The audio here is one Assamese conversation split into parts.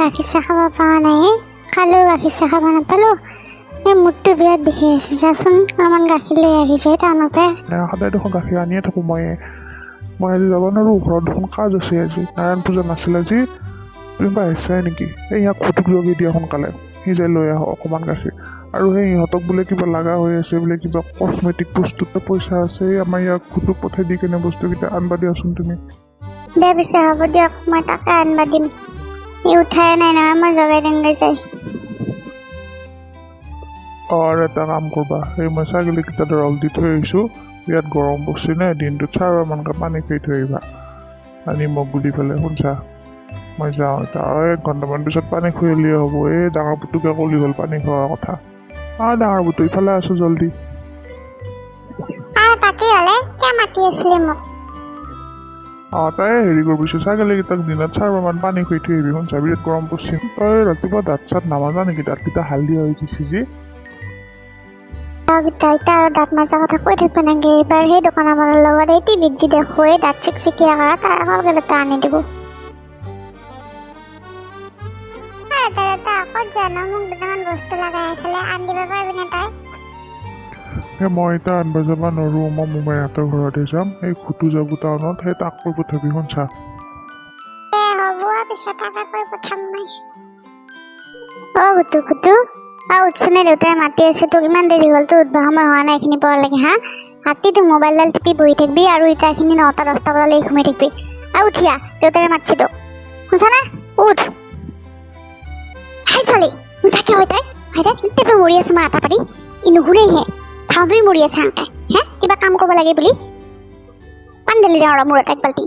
গাখীৰ চাহ খাব পৰা নাই কালিও গাখীৰ চাহ খাব নাপালোঁ। এই মূৰটো বিৰাট বিষাই আছে যাচোন অলপমান গাখীৰ লৈ আহিছে টাউনতে। সদায় দেখোন গাখীৰ আনিয়ে থাকোঁ মই মই আজি যাব নোৱাৰোঁ ঘৰত দেখোন কাজ আছে আজি। নাৰায়ণ পূজা নাছিল আজি তুমি বা আহিছাই নেকি? এই ইয়াক ফুটুক জগি দিয়া সোনকালে সি যাই লৈ আহক অকণমান গাখীৰ। আৰু সেই ইহঁতক বোলে কিবা লগা হৈ আছে বোলে কিবা কচমেটিক বস্তুত পইচা আছে আমাৰ ইয়াক ফুটুক পঠাই দি কেনে বস্তুকেইটা আনবা দিয়াচোন তুমি। দে পিছে হ'ব দিয়ক মই তাকে আনবা দিম ই উঠাই নাই নহয় মই জগাই দিমগৈ যাই অঁ আৰু এটা কাম কৰবা এই মই ছাগলীকেইটা দৰল দি থৈ আহিছোঁ বিৰাট গৰম পৰিছে নে দিনটোত চাৰিবাৰমানকৈ পানী খাই থৈ আহিবা আৰু নিমখ গুলি পেলাই শুনছা মই যাওঁ এতিয়া আৰু এক ঘণ্টামান পিছত পানী খুৱালেই হ'ব এই ডাঙৰ পুতুকে কলি হ'ল পানী খোৱাৰ কথা অঁ ডাঙৰ পুতু ইফালে আছোঁ জল্দি আৰু বাকী হ'লে কিয় মাতি আছিলে মোক অঁ তই হেৰি কৰিবিচোন ছাগলীকেইটাক দিনত চাৰিবাৰমান পানী খুৱাই থৈ আহিবি শুনছা বিৰাট গৰম পৰিছে। তই ৰাতিপুৱা দাঁত চাত নামাজা নেকি? দাঁতকেইটা হালধীয়া হৈ গৈছে যে। গীতা এতিয়া আৰু দাঁত মাজা কথা কৈ থাকিব নেকি এইবাৰ সেই দোকানৰ মানুহৰ লগত এই টিভিত যি দেখো এই দাঁত চিকচিকীয়া কৰা তাৰ অকল এটা আনি দিব। বস্তু লগাই আছিলে আনি দিব পাৰিবি নে তই? এই মই এতিয়া আনব যাব মই মোমাইহঁতৰ ঘৰতে যাম। এই খুটু যাব টাউনত সেই তাক কৈ পঠাবি মই। অ আছে। হ'ল মোবাইলডাল টিপি বহি থাকিবি আৰু এইখিনি নটা দহটা বজালৈ ঘুমাই থাকিবি। আৰু উঠিয়া দেউতাই মাতছি তোক। শুনছা না? উঠ। হাই মই আটা পাৰি। ই নুঘূৰেহে ভাজুই মৰি আছে আনটাই। হে কিবা কাম কৰিব লাগে বুলি? পান দিলি দে অলপ মূৰত এক বাল্টি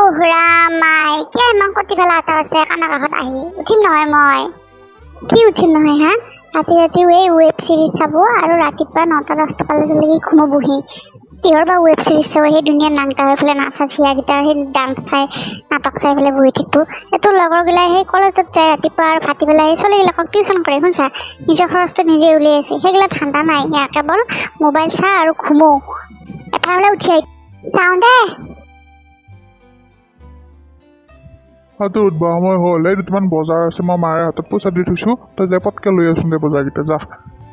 উহ ৰাম মাই কিয় ইমান কটি পেলা এটা আছে কাণৰ কাষত আহি? উঠিম নহয় মই। কি উঠিম নহয় হা? ৰাতি ৰাতি এই ৱেব ছিৰিজ চাব আৰু ৰাতিপুৱা নটা দহটা বজালৈকে ঘুমাবহি। কিহৰ বা ৱেব ছিৰিজ চাব সেই ধুনীয়া নাংটা হৈ পেলাই নাচা চিয়াকেইটা সেই ডান্স চাই নাটক চাই পেলাই বহি থাকিব এইটো লগৰগিলাই সেই কলেজত যায় ৰাতিপুৱা আৰু ভাটি পেলাই সেই ছোৱালীবিলাকক টিউশ্যন কৰে। শুনছা? নিজৰ খৰচটো নিজে উলিয়াই আছে। সেইগিলা ঠাণ্ডা নাই। ইয়াৰ কেৱল মোবাইল চা আৰু ঘুমো। এফালে উঠি আহি যাওঁ দে। হয়তো উঠবা সময় হ'ল। এই দুটামান বজাৰ আছে মই মাৰে হাতত পইচা দি থৈছোঁ। তই যাই পটকৈ লৈ আছোন দে বজাৰকেইটা যা।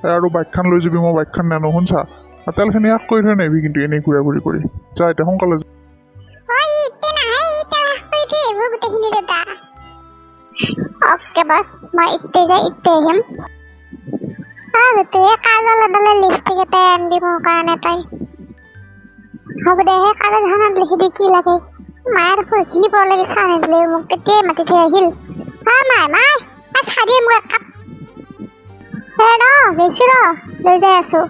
আৰু বাইকখন লৈ যাবি, মই বাইকখন নানো, শুনছা? তেলখিনি শেষ কৰি থৈ নাহিবি কিন্তু এনেই ঘূৰা ঘূৰি কৰি। যা, এতিয়া সোনকালে লিপষ্টিক এটাই আনি দিব কাৰণে তাই। হ'ব দে, সেই কাগজখনত লিখি দি কি লাগে। মায়ে দেখোন এইখিনি পাব লাগে চাহ নিদিলে মোক তেতিয়াই মাতি থৈ আহিল। হা মাই মাই আই খাদি মোক এক হে ৰ গৈছো ৰ লৈ যাই আছো।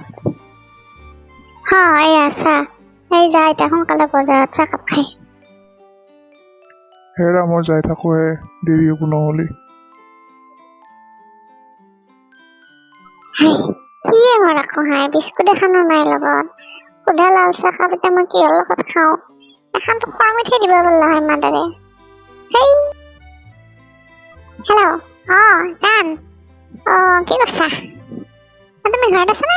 হা এয়া চাহ। এই যা এতিয়া সোনকালে বজাৰত চাহকাপ খাই। হেৰা মই যাই থাকোঁহে দেৰি একো নহ'লে। কি মোৰ আকৌ হাই বিস্কুট এখনো নাই লগত। সুধা লাল চাহ কাপ এতিয়া মই কিহৰ লগত খাওঁ? এখনতো খোৱা মিঠাই দিব পাৰলা হয় মাদাৰে। হেই। হেল্ল' অঁ জান। অঁ, কি কৈছা? তুমি ঘৰত আছানে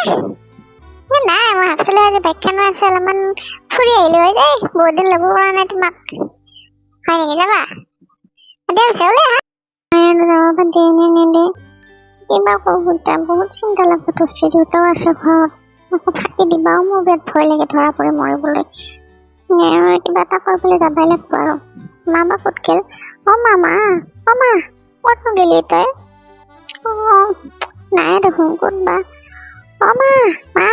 নাই, মই ভাবছিলোঁ আজি বাইকখনো আছে অলপমান ফুৰি আহিলোঁ হয় যে বহুত দিন লগো কৰা নাই তোমাক। হয় নেকি, যাবা? পাৰি কিবা বহুত বহুত চিন্তা লাগব ধৰছি দেউতাও আছে ঘৰত। আকৌ ফাঁকি দিবাও মোৰ বিৰাট ভয় লাগে, ধৰা পৰি মৰিবলৈ। কিবা এটা কৰিবলৈ যাবই লাগিব আৰু। মা বা ক'ত গেল? অ, মামা, অ, মা, ক'তনো গেলি তই? অ নাই দেখোন ক'ত বা অ মা মা।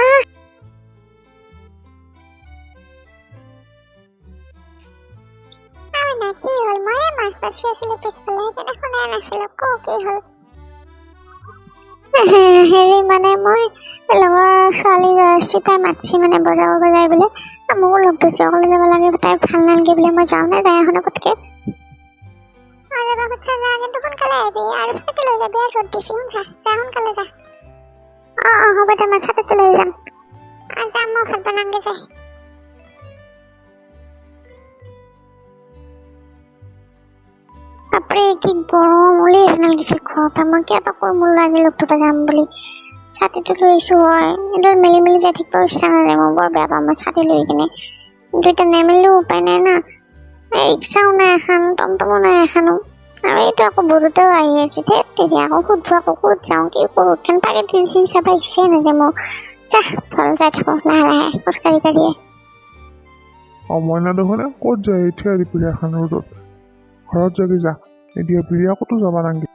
কি হ'ল? পিছফালে সেইকাৰণে ক, কি হ'ল? হেৰি মানে মই লগৰ ছোৱালী আছে তাই মাতছি মানে বজাব বজাই বোলে মোকো লগ ধৰিছে যাব লাগে, তাই ভালো নালাগে বোলে মই যাওঁ নে যাই এখন পটকে কিন্তু সোনকালে আহিবি আৰু ছাতি লৈ যাবি আৰু ৰ'দ দিছে শুনছা যা সোনকালে যা অঁ অঁ হ'ব দে মই ছাতিটো লৈ যাম আহ, যাম মই ভাত বনামগৈ যাই বাপৰে কি গৰম ওলি ভাল লাগিছে ঘৰৰ পৰা মই কিয় এটা কৈ মোৰ লাগিল লগ ধৰিব যাম বুলি ছাতিটো লৈছোঁ হয় এইটো মেলি মেলি যাই থাকিব ইচ্ছা নাযায় মই বৰ বেয়া পাওঁ মই ছাতি লৈ কিনে কিন্তু এতিয়া নেমেলিলেও উপায় নাই না ৰিক্সাও নাই এখন টমটমো নাই এখনো હવે તો આખું બધું તો આવીએ છીએ તેથી આખું ખુદ આખું ખુદ જાઉં કે બહુ કંટાળે થી સભાઈ છે ને જેમો ચા ફળ જા ઠકો ના ના પુસ્કારી કરીએ ও ময়না দেখোনে ক'ত যায় এতিয়া বিৰিয়াখন ৰোডত। ঘৰত যাবি যা এতিয়া বিৰিয়া ক'তো যাব নালাগে।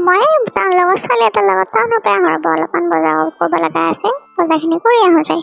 মই তাৰ লগৰ ছোৱালী এটাৰ লগত টাউনৰ পৰা ঘৰৰ অলপমান বজাৰ কৰিব লগা আছে বজাৰখিনি কৰি আহোঁ যায়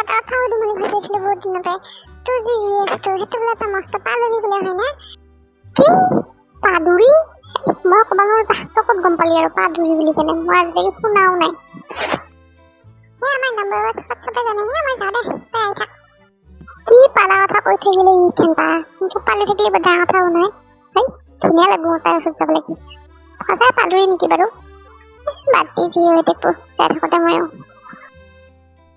কথা সুধিম বুলি ভাবিছিলোঁ বহুত দিনৰ পৰাই। তোৰ যি জি বোলে হয়নে? কি? পাদুৰি? মই ক'ব ক'ত গম পালি আৰু পাদুৰি বুলি কেনে? মই আজিলৈকে শুনাও নাই। এই আমাৰ নম্বৰ চবে জানে যাওঁ দে তই আহি থাক কি পালা কথা কৈ থাকিলে ই কেনটা এনেকে পালি থাকিলে বৰ ডাঙৰ কথাও হেই ধুনীয়া লাগিব তাৰ ওচৰত যাবলৈ। সঁচাই পাদুৰি নেকি বাৰু? বাদ দি যি হৈ থাকো যাই থাকোঁতে ময়ো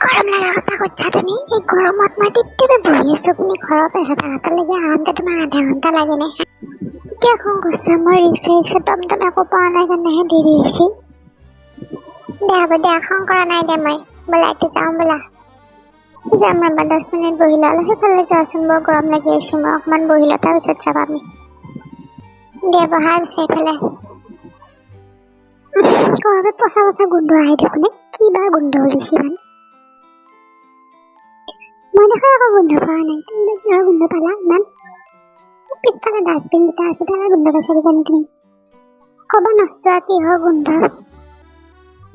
গৰম লগা কথা কৈছা তুমি এই গৰমত মই তেতিয়াই বহি আছোঁ কিন্তু ঘৰত এঘাৰটা ঘণ্টালৈকে আহোঁতে তোমাৰ আধা ঘণ্টা লাগে নাই কিয় খং কৈছা মই ৰিক্সা ৰিক্সা টমটম একো পোৱা নাই কাৰণেহে দেৰি হৈছে দে হ'ব দে খং কৰা নাই দে মই। বোলা এতিয়া যাওঁ বোলা। যাম ৰ'বা দহ মিনিট বহিলে অলপ সেইফালে যোৱাচোন বৰ গৰম লাগি আছে মই অকণমান বহিলোঁ তাৰপিছত যাবা আমি। দে বহা পিছে এইফালে। ঘৰত পচা পচা গোন্ধ আহি দেখোনে? কি বা গোন্ধ ওলিছে ইমান। মই দেখা একো গোন্ধ পোৱা নাই তুমি কিহৰ গোন্ধ পালা ইমান পিছফালে ডাষ্টবিন আছে তাৰ গোন্ধ পাইছা কিজানি তুমি ক'ব নচোৱা কিহৰ গোন্ধ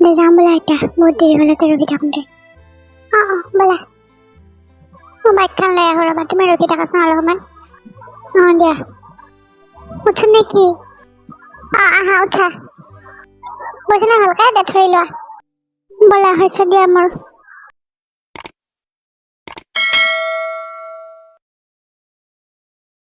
দে যাম বোলা এতিয়া বহুত দেৰি হ'লে তই ৰখি থাকোঁতে অঁ অঁ বোলা মই বাইকখন লৈ আহোঁ ৰ'বা তুমি ৰখি থাকাচোন অলপ সময় অঁ দিয়া উঠো নে কি অঁ আহা উঠা বুজিনে ভালকৈ দে ধৰি লোৱা ব'লা হৈছে দিয়া মোৰ